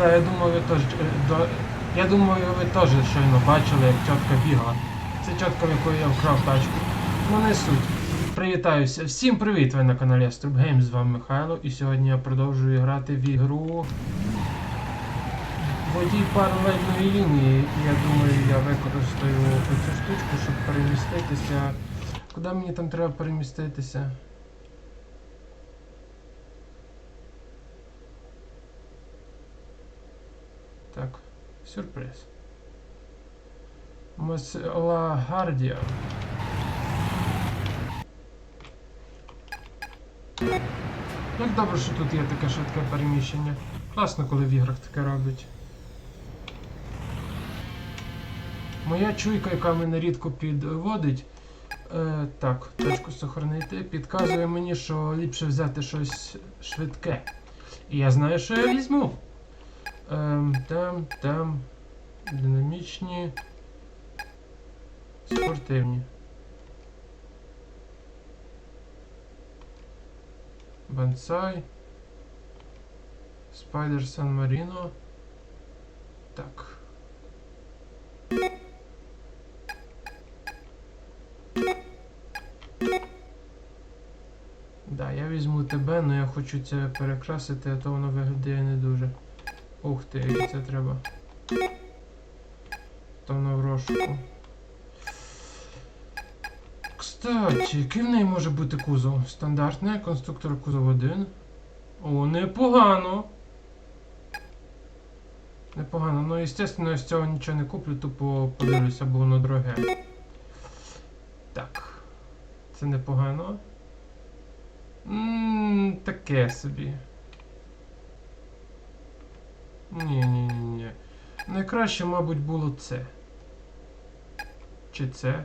Да, я думаю, ви теж. е, до- Я думаю, ви теж щойно бачили, як тітка бігла. Це тітка, в якої я вкрав тачку. Ну не суть. Привітаюся. Всім привіт! Ви на каналі Astrub Games, з вами Михайло. І сьогодні я продовжую грати в ігру Водій паралельної лінії. Я думаю, я використаю цю штучку, щоб переміститися. Куди мені там треба переміститися? Так, сюрприз. Мосла Гардія. Як добре, що тут є таке швидке переміщення. Класно, коли в іграх таке роблять. Моя чуйка, яка мене рідко підводить, е, так, точку сохранити, підказує мені, що ліпше взяти щось швидке. І я знаю, що я візьму. Ем, там, там, динамічні, спортивні. Бонсай. Спайдер Сан Маріно. Так. Да, я візьму тебе, але я хочу це перекрасити, а то воно виглядає не дуже. Ух ти, як це треба. Воно в розшуку. Кстати, який в неї може бути кузов? Стандартний конструктор кузов 1. О, непогано. Непогано. Ну, звісно, я з цього нічого не куплю, тупо подивлюся, бо воно дороге. Так. Це непогано. Ммм, таке собі. Ні, ні, ні, ні. Найкраще, мабуть, було це. Чи це?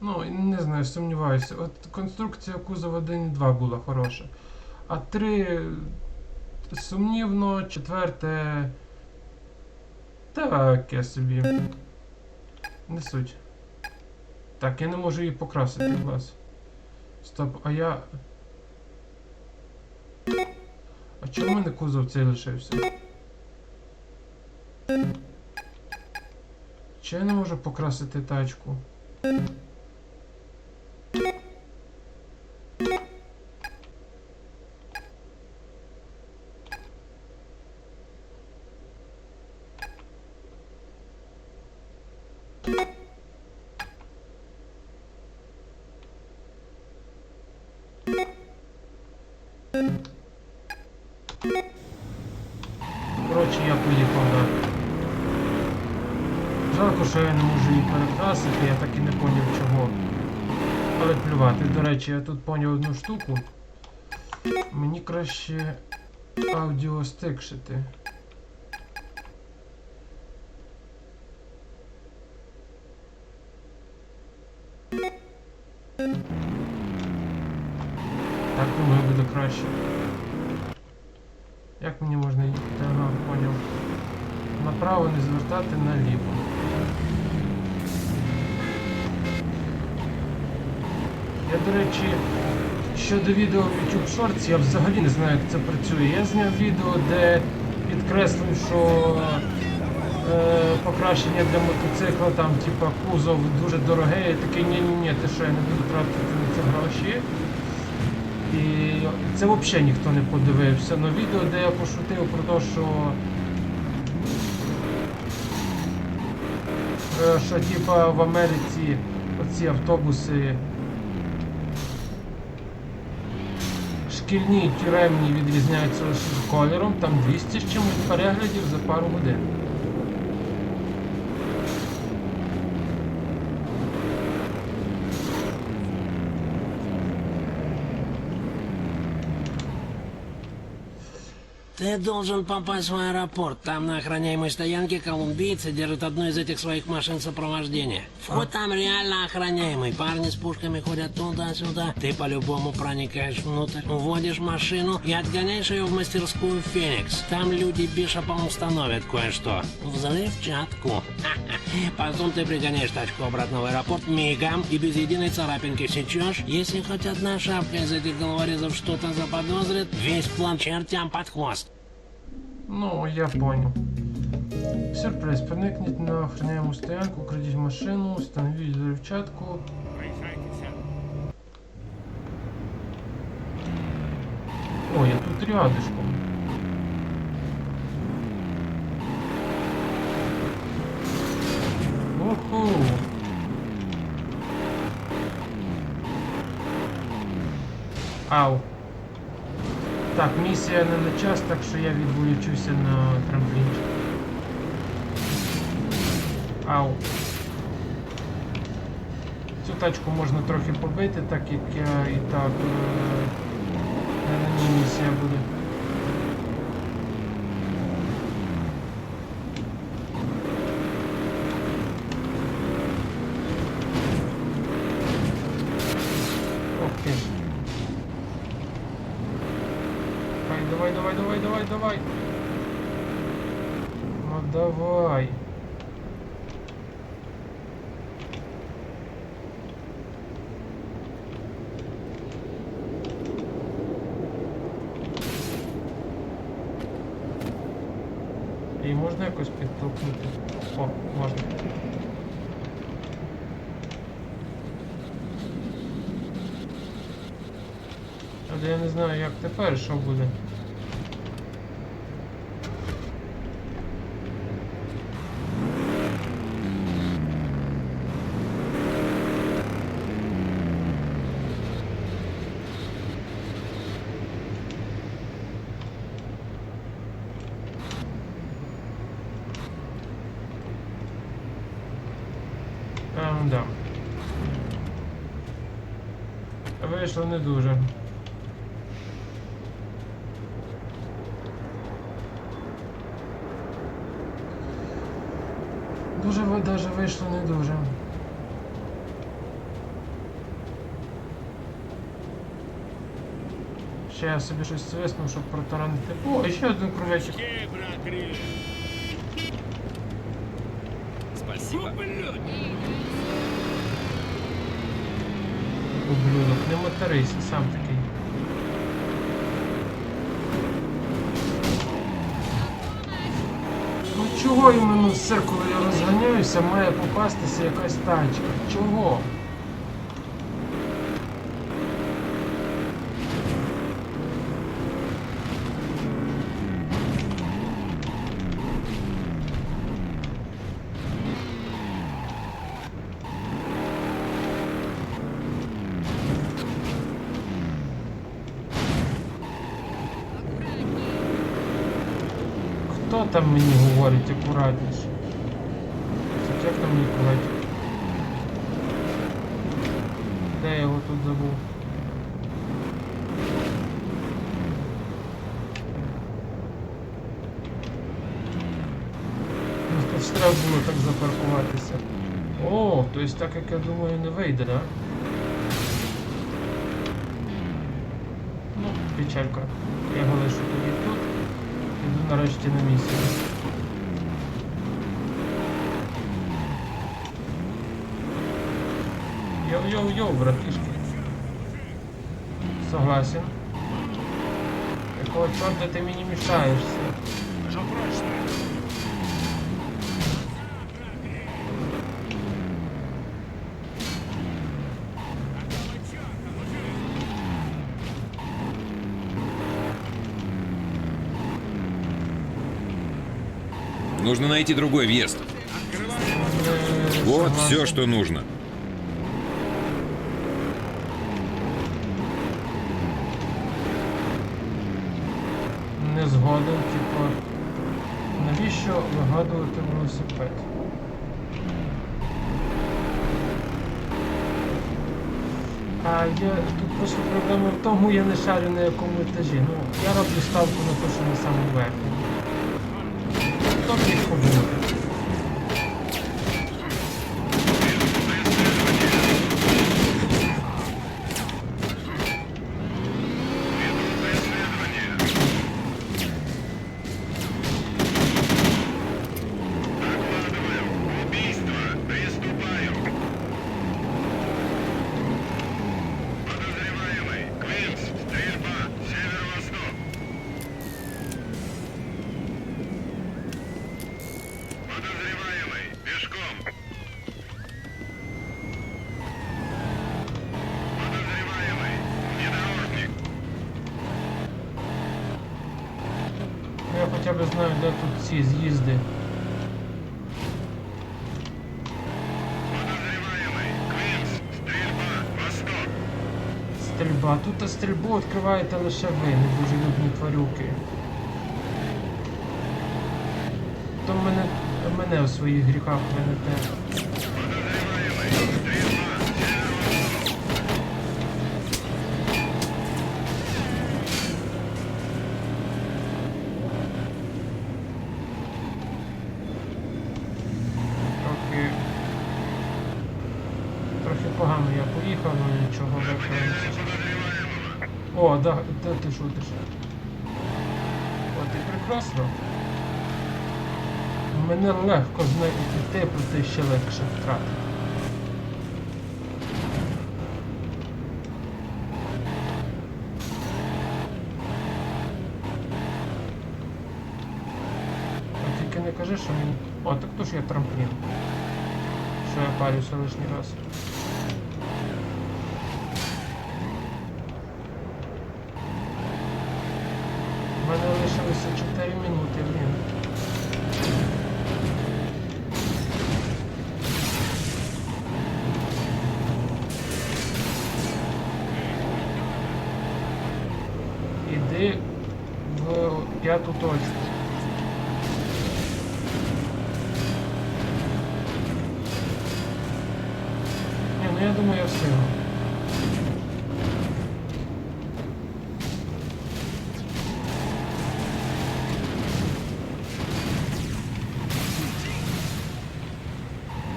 Ну, не знаю, сумніваюся. От конструкція кузова 1-2 була хороша. А 3 сумнівно, четверте. Таке собі. Не суть. Так, я не можу її покрасити клас. Стоп, а я. А чому в мене кузов цей лишився? Чи я не можу покрасити тачку? Речі, я тут поняв одну штуку. Мені краще аудіо стикшити. Так, думаю, буде краще. Як мені можна їхати? Ага, поняв. Направо не звертати наліво. Я, до речі, щодо відео в YouTube Shorts, я взагалі не знаю, як це працює. Я зняв відео, де підкреслив, що е, покращення для мотоцикла, там, типа, кузов дуже дороге. Я такий, ні-ні-ні, ти що, я не буду тратити на це гроші. І це взагалі ніхто не подивився. Но відео, де я пошутив про те, що. е, Що типа в Америці оці автобуси шкільні тюремні відрізняються лише кольором, там 200 з чимось переглядів за пару годин. Ты должен попасть в аэропорт. Там на охраняемой стоянке колумбийцы держат одну из этих своих машин сопровождения. Вход там реально охраняемый. Парни с пушками ходят туда-сюда. Ты по-любому проникаешь внутрь, уводишь машину и отгоняешь ее в мастерскую «Феникс». Там люди бишопом установят кое-что. Взрывчатку. Потом ты пригоняешь тачку обратно в аэропорт мигом и без единой царапинки сечешь. Если хоть одна шапка из этих головорезов что-то заподозрит, весь план чертям под хвост. Ну, я понял. Сюрприз. Проникніть на охороняєму стоянку, крадіть машину, встановіть взривчатку. О, я тут рядышком. Уху. Ау. Так, місія не на час, так що я відволічуся на трамплінчик. Ау. Цю тачку можна трохи побити, так як я і так е, на ній місія буде. І можна якось підтолкнути? О, можна. Але я не знаю, як тепер, що буде. Не дуже. Дуже даже вийшло не дуже. Ще я собі щось свиснув, щоб протаранити. О, і ще один Гриль. Спасибо. Ублюдок, не матерись, сам такий. Ну чого іменно все, коли я розганяюся, має попастися якась тачка? Чого? Хто там мені говорить акуратніше? Це казати? Де я його тут забув? Ну, Тут треба було так запаркуватися. О, то есть так як я думаю не вийде, да? Ну, печалька. Я його лишу тоді тут. Іду нарешті на місце. Йоу-йоу-йоу, братишки. Согласен. Якого чорта ти мені мішаєшся? Пошел прочь. Нужно найти другой въезд. Е, Вот согласен. все, что нужно. Не згоден, типу. Навіщо вигадувати велосипед? А я тут просто проблема в тому, я не шарю на якому етажі. Ну, я роблю ставку на те, що на самому верхньому. Добре знаю, де тут ці з'їзди. Стрільба. Тут стрільбу відкриваєте лише ви, небожелюбні тварюки. То мене, мене у своїх гріхах винете. Трохи погано я поїхав, але нічого. Подозреваемого. О, да, да ти шутиш. От і прекрасно. Мене легко знайти, проте ще легше втратити. Тільки не кажи, що мені. О, так то ж я трамплін. Що я парюся лишній раз. П'яту. Ні, ну я думаю, я встигну.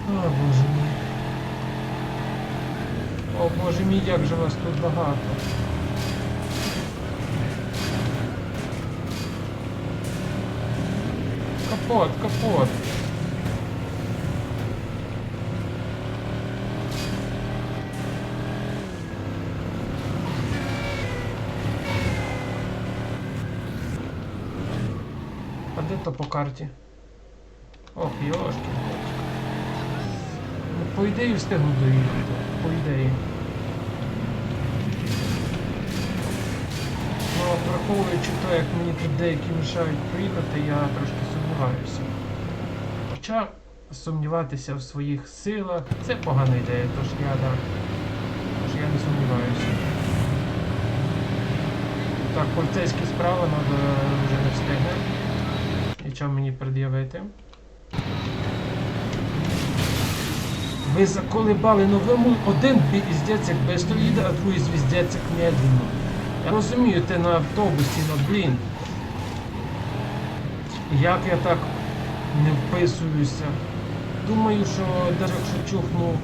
О, боже мій. О, боже мій, як же вас тут багато. Капот, капот. А де то по карті? Ох, йошки. Ну, по ідеї встигну доїхати. По ідеї. Ну, враховуючи те, як мені тут деякі мішають проїхати, я трошки сумніваюся. Хоча сумніватися в своїх силах це погана ідея, тож я, да, тож я не сумніваюся. Так, поліцейські справа, треба вже не встигне. Що мені пред'явити? Ви заколебали новому один звіздець як без їде, а другий звіздець як медленно. Я розумію, ти на автобусі, ну блін. Як я так не вписуюся? Думаю, що навіть якщо чухну,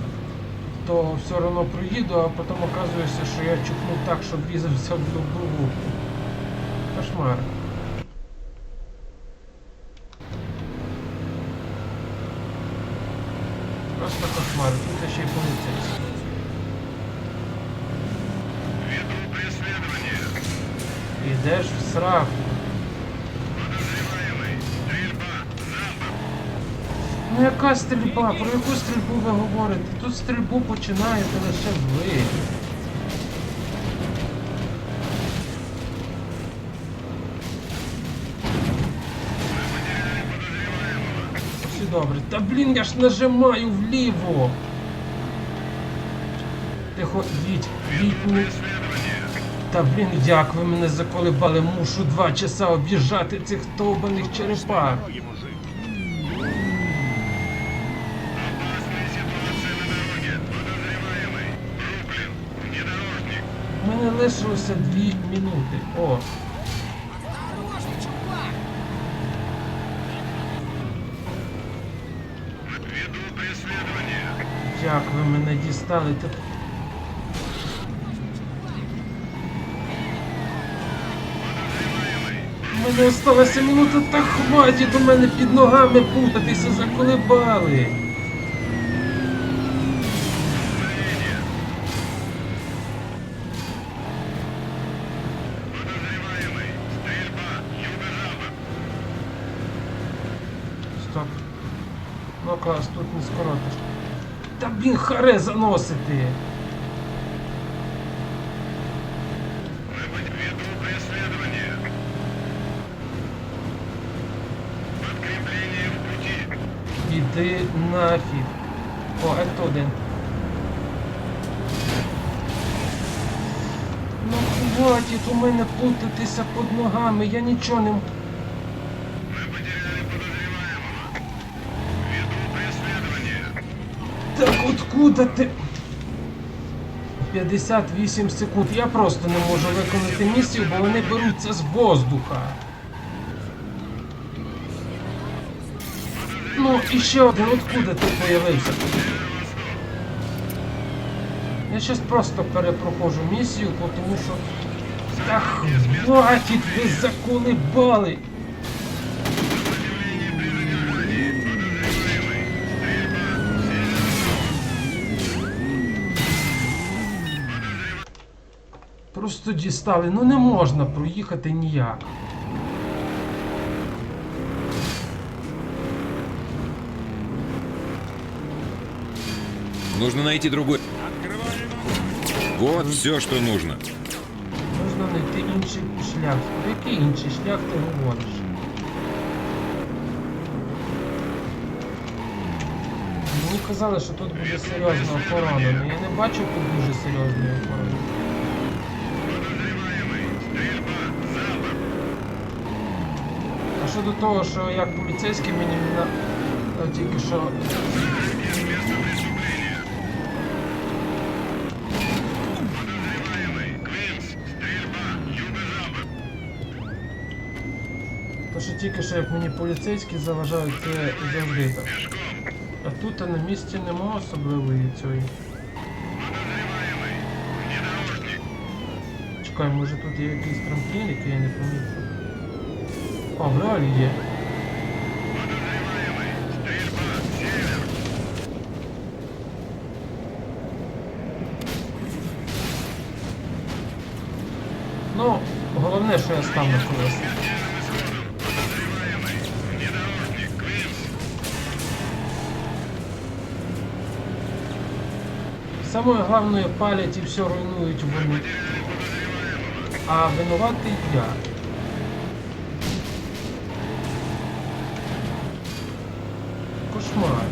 то все одно проїду, а потім оказується, що я чухнув так, що врізався в другу. Кошмар. Просто кошмар. Тут ще й поліцейський. Ідеш в сраку. Ну яка стрільба? Про яку стрільбу ви говорите? Тут стрільбу починаєте лише ви. Все добре. Та блін, я ж нажимаю вліво. Тихо, їдь, їдь. ну. Та блін, як ви мене заколебали, мушу два часа об'їжджати цих довбаних черепах. У мене лишилося дві минути. О. Як ви мене дістали? Мене осталася минута, та хватить у мене під ногами путатися, заколебали. харе заносити. Іди нафіг. О, это один. Ну хватит у мене плутатися под ногами, я нічого не... Так откуда ти? 58 секунд. Я просто не можу виконати місію, бо вони беруться з воздуха. Ну, і ще один, откуда ти появився? Я щас просто перепроходжу місію, тому що. Та хватить, ви заколебали! Просто дістали, ну не можна проїхати ніяк. Нужно найти другой. Вот все, что нужно. Можна знайти інший шлях. Про який інший шлях ти говориш? Мені казали, що тут буде серйозна охорона, але я не бачу тут дуже серйозної охорони. Щодо того, що як поліцейський мені на... е, тільки що. То, що тільки що як мені поліцейські заважають, це завжди так. А тут на місці нема особливої цієї. Чекай, може тут є якийсь трамплін, який я не помітив. А, в реалі є. Ну, головне, що я. Внедорожник. Квинс. Самою головною палять і все руйнують вони. А винуватий я. Кошмар.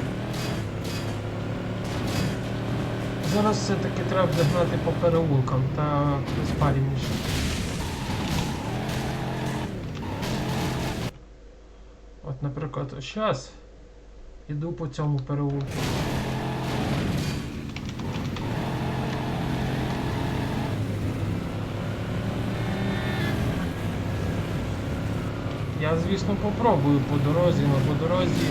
Зараз все-таки треба буде гнати по переулкам та безпарівніше. От, наприклад, зараз іду по цьому переулку. Я, звісно, попробую по дорозі, але по дорозі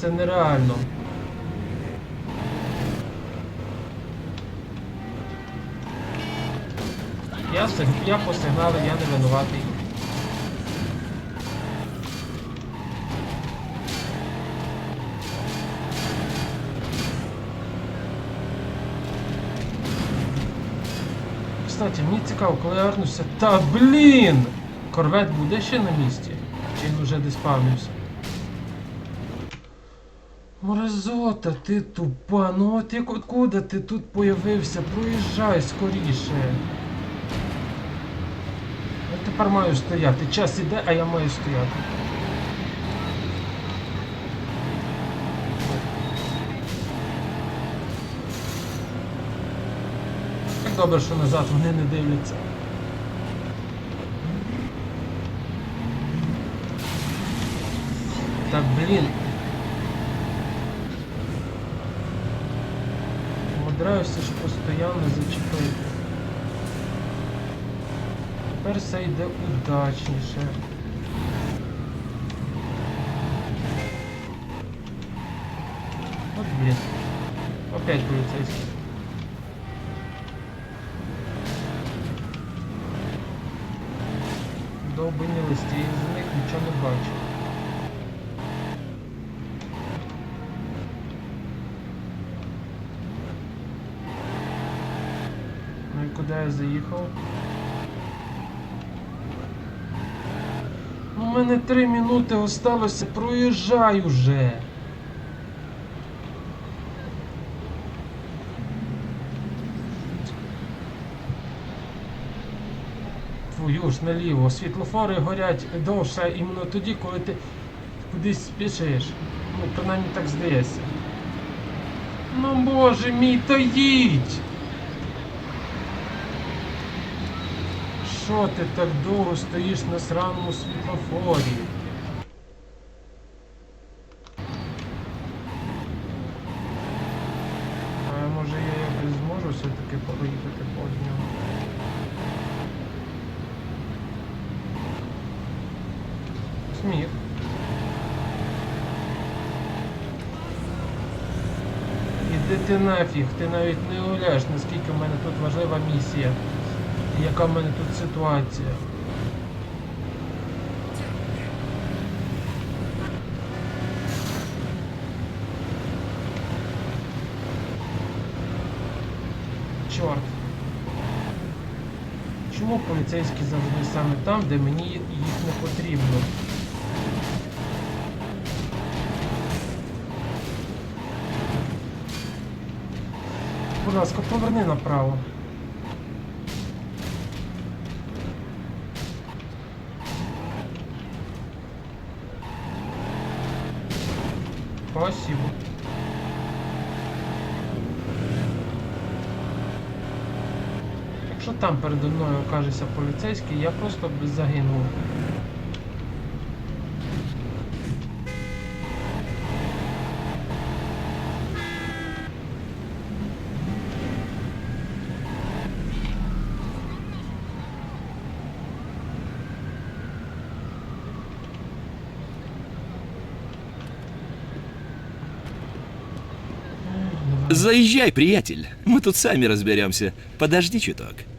це нереально. Я, я по сигналу, я не винуватий. Кстати, мені цікаво, коли я вернуся. Та блін! Корвет буде ще на місці? Чи він вже десь спавнився? Мразота, ти тупа, ну от як откуда ти тут появився? Проїжджай скоріше. Я тепер маю стояти. Час іде, а я маю стояти. Як добре, що назад вони не дивляться. Та блін. Умудряюся що постоянно зачепити. Тепер все йде удачніше. От блін. Опять поліцейський. Довбані листі, я з них нічого не бачу. Ну і куди я заїхав? У мене три минути осталося, проїжджай уже. Твою ж наліво, світлофори горять довше іменно тоді, коли ти Кудись спішиш. Ну, принаймні так здається. Ну боже мій, то їдь! Що ти так довго стоїш на сраному світлофорі? А може я якось зможу все-таки проїхати по ньому? Сміх. Іди ти нафіг, ти навіть не уявляєш, наскільки в мене тут важлива місія. Яка в мене тут ситуація. Чорт. Чому поліцейські завжди саме там, де мені їх не потрібно? Будь ласка, поверни направо. Там передо мною окажеться поліцейський, я просто б загинув. Заезжай, приятель. Мы тут сами разберемся. Подожди чуток.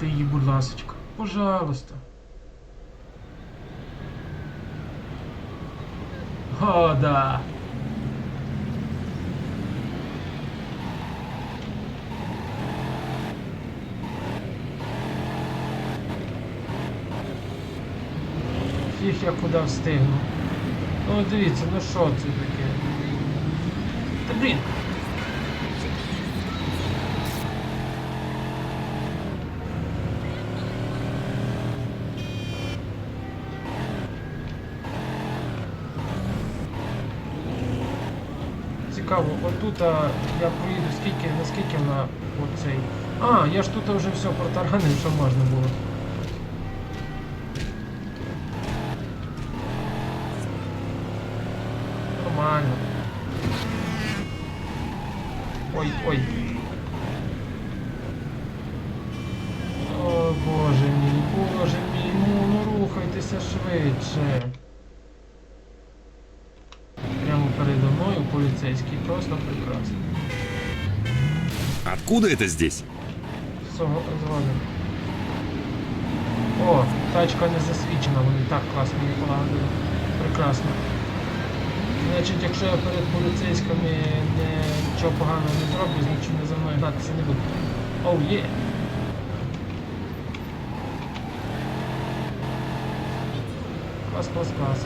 Полагодьте її, будь ласочка. Пожалуйста. О, да. Фіг я куди встигну. Ну дивіться, ну що це таке? Та блін. А, я проїду скільки, наскільки на оцей. А, я ж тут вже все протаранив, що можна було. Нормально. Ой, ой. О, боже мій, боже мій, ну, ну рухайтеся швидше. Прямо передо мною поліцейський, просто прекрасно. Откуда это здесь? О, тачка не засвічена, вони так класно її полагодили. Прекрасно. Значить, якщо я перед поліцейськими нічого поганого не зроблю, значить вони за мною гнатися не будуть. Оу, є! Клас, клас, клас.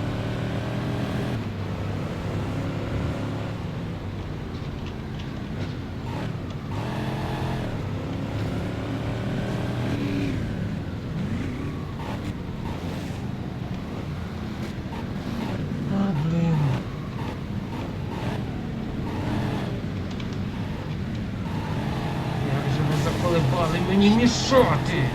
Мені мішати?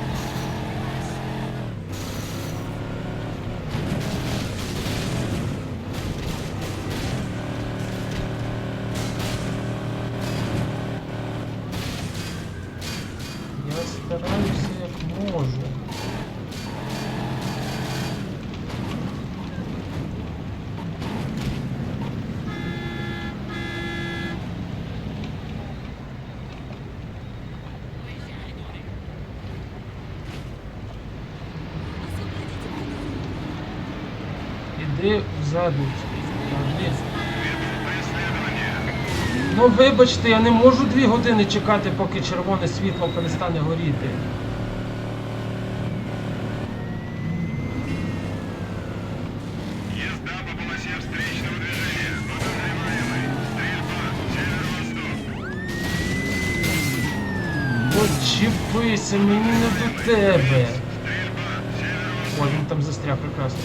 Я стараюся як можу. Іди в задницю. Ну вибачте, я не можу дві години чекати, поки червоне світло перестане горіти. Почіпися ну, мені не до тебе. О, він там застряг прекрасно.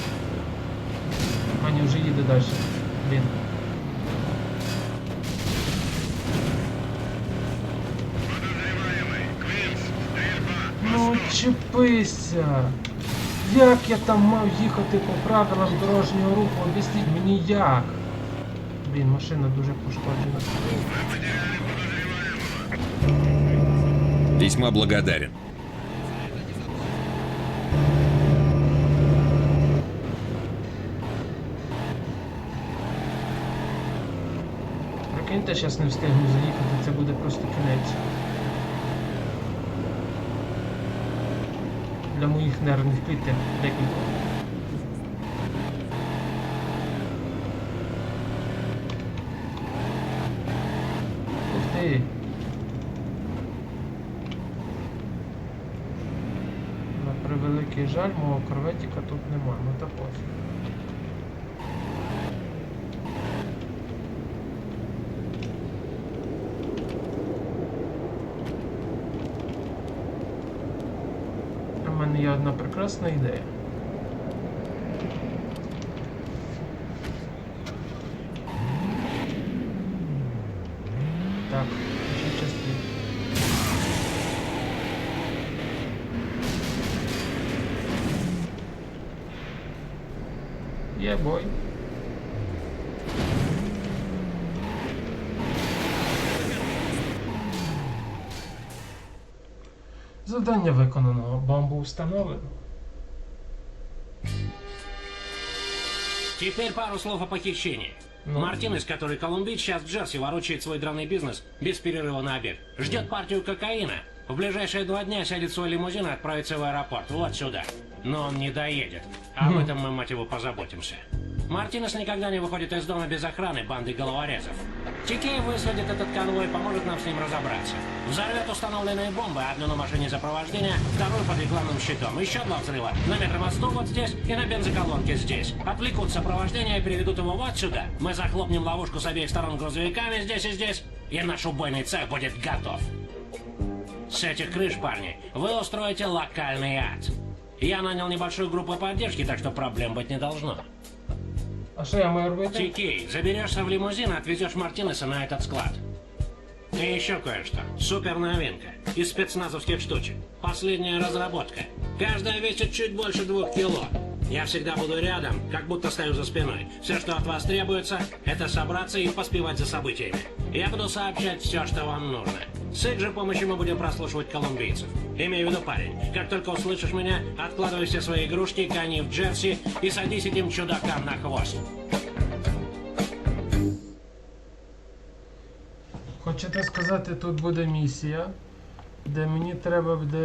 Аня вже їде далі. Блін. Подозреваемый. Квинс. Стрельба. Ну чіпися. Як я там мав їхати по правилам дорожнього руху? Об'ясніть мені як. Блін, машина дуже пошкоджена. Весьма благодарен. Прикиньте, зараз не встигну заїхати, це буде просто кінець. Для моїх нервних клітин декілька. Ух ти! На превеликий жаль, мого корветіка тут нема, ну та пофіг. прекрасна ідея. Так, ще частину. Є бой. Завдання виконано, бомбу встановлено. Теперь пару слов о похищении. Ну. Мартинес, который колумбит, сейчас в Джерси ворочает свой драный бизнес без перерыва на обед. Ждет партию кокаина. В ближайшие два дня сядет в свой лимузин и отправится в аэропорт. Вот сюда. Но он не доедет. Об этом мы, мать его, позаботимся. Мартинес никогда не выходит из дома без охраны банды головорезов. Тикей выследит этот конвой, поможет нам с ним разобраться. Взорвет установленные бомбы, одну на машине сопровождения, вторую под рекламным щитом. Еще два взрыва на метромосту вот здесь и на бензоколонке здесь. Отвлекут сопровождение и переведут его вот сюда. Мы захлопнем ловушку с обеих сторон грузовиками здесь и здесь, и наш убойный цех будет готов. С этих крыш, парни, вы устроите локальный ад. Я нанял небольшую группу поддержки, так что проблем быть не должно. А що я маю робити? Тикей, заберешься в лимузин и отвезешь Мартинеса на этот склад. И еще кое-что. Супер новинка. Из спецназовских штучек. Последняя разработка. Каждая весит чуть больше двух кило. Я всегда буду рядом, как будто стою за спиной. Все, что от вас требуется, это собраться и поспевать за событиями. Я буду сообщать все, что вам нужно. С их же помощью мы будем прослушивать колумбийцев. Имею в виду, парень, как только услышишь меня, откладывай все свои игрушки, кони в джерси и садись этим чудакам на хвост. Хочете сказати, тут буде місія, де мені треба буде.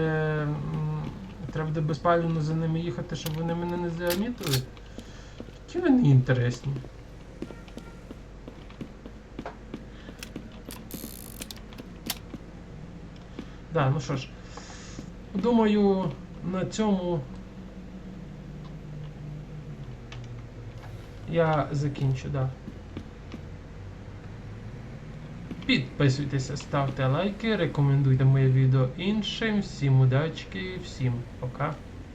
м, Треба буде безпалювно за ними їхати, щоб вони мене не замітили. Які вони інтересні. Да, ну що ж. Думаю, на цьому я закінчу, да. Підписуйтеся, ставте лайки, рекомендуйте моє відео іншим. Всім удачки, всім пока.